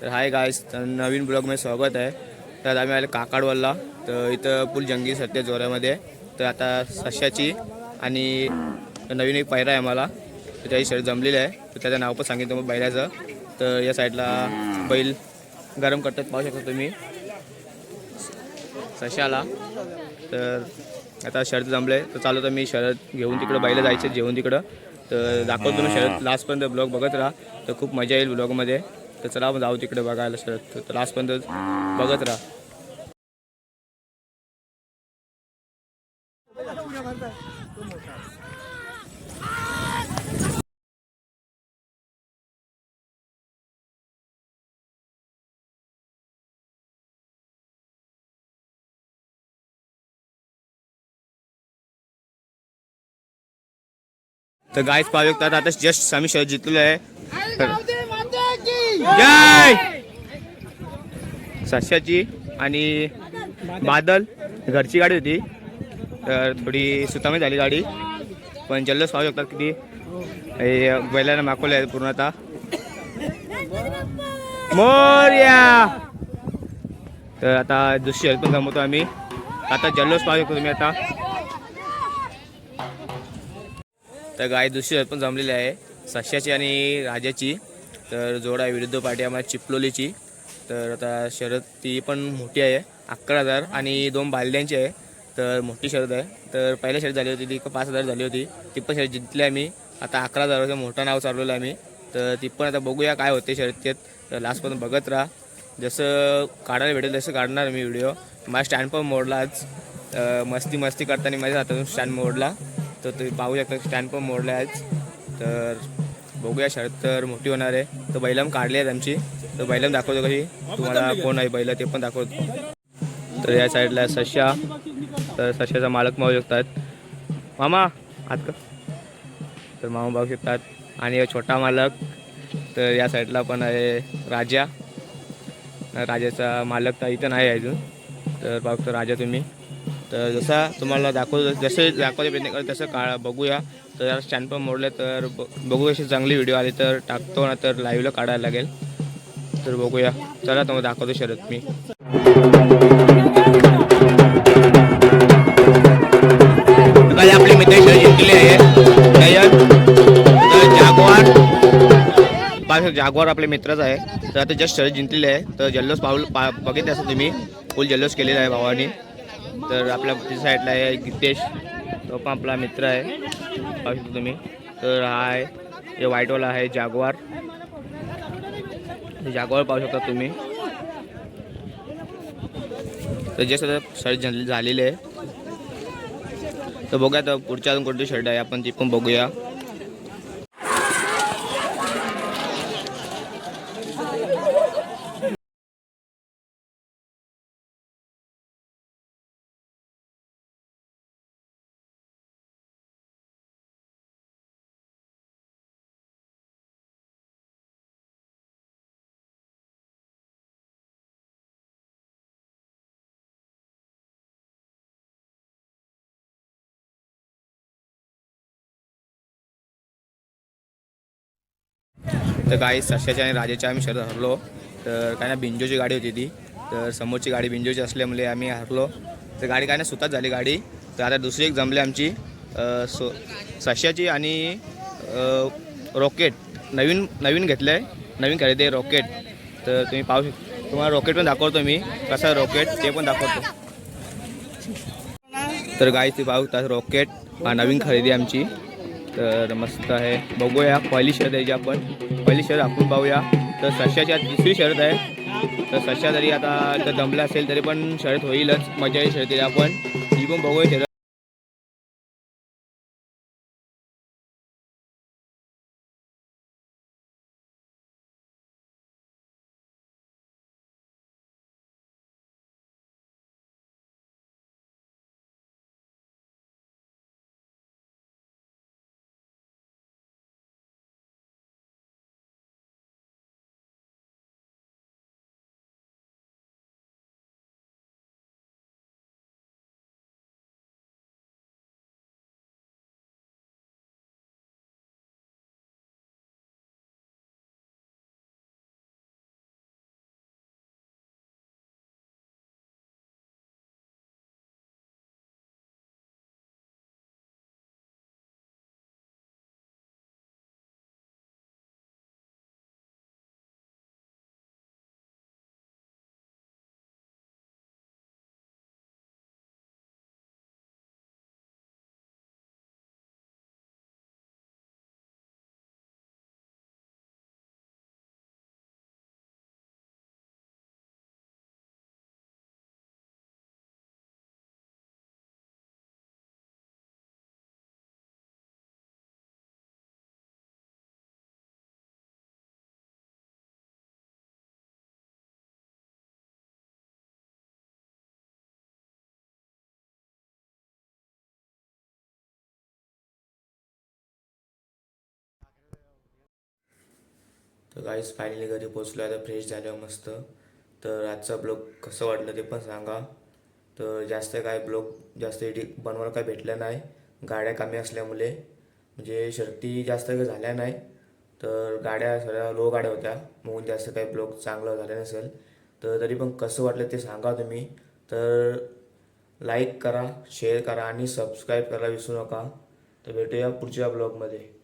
तर हाय गायस तर नवीन ब्लॉगमध्ये स्वागत आहे. तर आम्ही आले काकाडवलला. तर इथं फुल जंगी सत्य जोऱ्यामध्ये तर आता सश्याची आणि नवीन एक पायरा आहे आम्हाला. तर त्याची शर्ट जमलेली आहे. तर त्याचं नाव पण सांगितलं मग बैलाचं. तर या साईडला बैल गरम करतात पाहू शकता तुम्ही. सश्याला तर आता शर्ट जमले तर चालू तर मी शर्ट घेऊन तिकडं बैला जायचे जेवून तिकडं. तर दाखवतो तुम्ही शर्ट लास्टपर्यंत ब्लॉग बघत राहा. तर खूप मजा येईल ब्लॉगमध्ये तर चला आपण जाऊ तिकडे बघायला शर्ट तर आजपर्यंत बघत राहा. तर गायच पाहू शकतात आता जस्ट आम्ही शर्ट जिंकलेलो आहे. जय! सश्याची आणि बादल. घरची गाडी होती. तर थोडी सुतामी झाली गाडी. पण जल्लोष पाहू शकतात किती बैलाने बैलांना मागवले आहे पूर्ण आता. मोर्या! तर आता दुसरी हेल्प पण जमवतो आम्ही. आता जल्लोष पाहू शकतो तुम्ही आता. तर गाय दुसरी शर्ट जमलेली आहे. सश्याची आणि राजाची. तर जोडा विरुद्ध पार्टी आम्हाला चिपलोलीची. तर आता शरद ती पण मोठी आहे अकरा हजार आणि दोन बालद्यांची आहे. तर मोठी शरद आहे. तर पहिल्या शरद झाली होती ती पाच हजार झाली होती. ती पण शरद जिंकली आम्ही. आता अकरा हजाराचं मोठं नाव चालवलं आम्ही. तर ती पण आता बघूया काय होते शर्यतीत तर लास्टपर्यंत बघत राहा. जसं काढायला भेटेल तसं काढणार मी व्हिडिओ माझा स्टँड पण मोडला आज. मस्ती मस्ती करताना माझ्या हातातून स्टँड मोडला. तर तुम्ही पाहू शकता स्टँड पण मोडला आज. तर बघूया शरद तर मोठी होणार आहे. तर बैलम काढली आहेत आमची. तर बैलम दाखवतो कशी. तुम्हाला कोण आहे बैल ते पण दाखवतो. तर या साईडला सश्या तर सश्याचा मालक मावू शकतात. मामा आत का तर मामा बघू शकतात. आणि छोटा मालक. तर या साईडला पण आहे राजा. राजाचा मालक तर इथं नाही आहे अजून. तर बघतो राजा तुम्ही. तर जसा तुम्हाला दाखवतो जसे दाखवले प्रयत्न करत तसं काळा बघूया. तर स्टँड पण मोडले तर बघू अशी चांगली व्हिडिओ आली तर टाकतो ना तर लाईव्हला काढायला लागेल. तर बघूया. चला तुम्हाला दाखवतो शरद मी. आपले मित्र जिंकले आहे. जागवार पाच जागवार आपले मित्रच आहे. तर आता जस्ट शरद जिंकलेले आहे. तर जल्लोष पाऊल पा बघितले असं तुम्ही. फुल जल्लोष केलेला आहे भावानी. तर आपल्या साईडला आहे गितेश तो पण आपला मित्र आहे. पाहू शकता तुम्ही. तर हा आहे. हे व्हाईटवाला आहे जागवार. जागवार पाहू शकता तुम्ही. तर जे सध्या शर्ट झालेले आहे. तर बघूया तर पुढच्या अजून कोणती शर्ट आहे. आपण ती पण बघूया. तर काही सश्याच्या आणि राजाच्या आम्ही शरद हरलो. तर काय ना बिंजोची गाडी होती ती. तर समोरची गाडी बिंजोची असल्यामुळे आम्ही हरलो. तर गाडी काय ना सुताच झाली गाडी. तर आता दुसरी एक जमली आमची सो सश्याची आणि रॉकेट नवीन नवीन घेतलं आहे नवीन खरेदी आहे रॉकेट तर तुम्ही पाहू तुम्हाला रॉकेट पण दाखवतो मी. कसं आहे रॉकेट ते पण दाखवतो. तर गाई ते पाहू शकता रॉकेट हा नवीन खरेदी आमची. तर मस्त आहे. बघूया पहिली शर्यत आहे जी आपण. पहिली शर्यत आपण पाहूया. तर सशाच्या दुसरी शर्यत आहे. तर सश्या जरी आता जर दमला असेल तरी पण शर्यत होईलच. मजा येईल शर्यतीला आपण. ही पण बघूया शर्यत तर काहीच फायनली घरी पोचलो आता फ्रेश झाल्यावर मस्त. तर आजचा ब्लॉग कसं वाटलं ते पण सांगा. तर जास्त काय ब्लॉग जास्त एडिट बनवायला काय भेटलं नाही. गाड्या कमी असल्यामुळे. म्हणजे शर्ती जास्त काही झाल्या नाही. तर गाड्या सगळ्या लो गाड्या होत्या. म्हणून जास्त काही ब्लॉग चांगलं झालं नसेल. तर तरी पण कसं वाटलं ते सांगा तुम्ही. तर लाईक करा शेअर करा आणि सबस्क्राईब करायला विसरू नका. तर भेटूया पुढच्या ब्लॉगमध्ये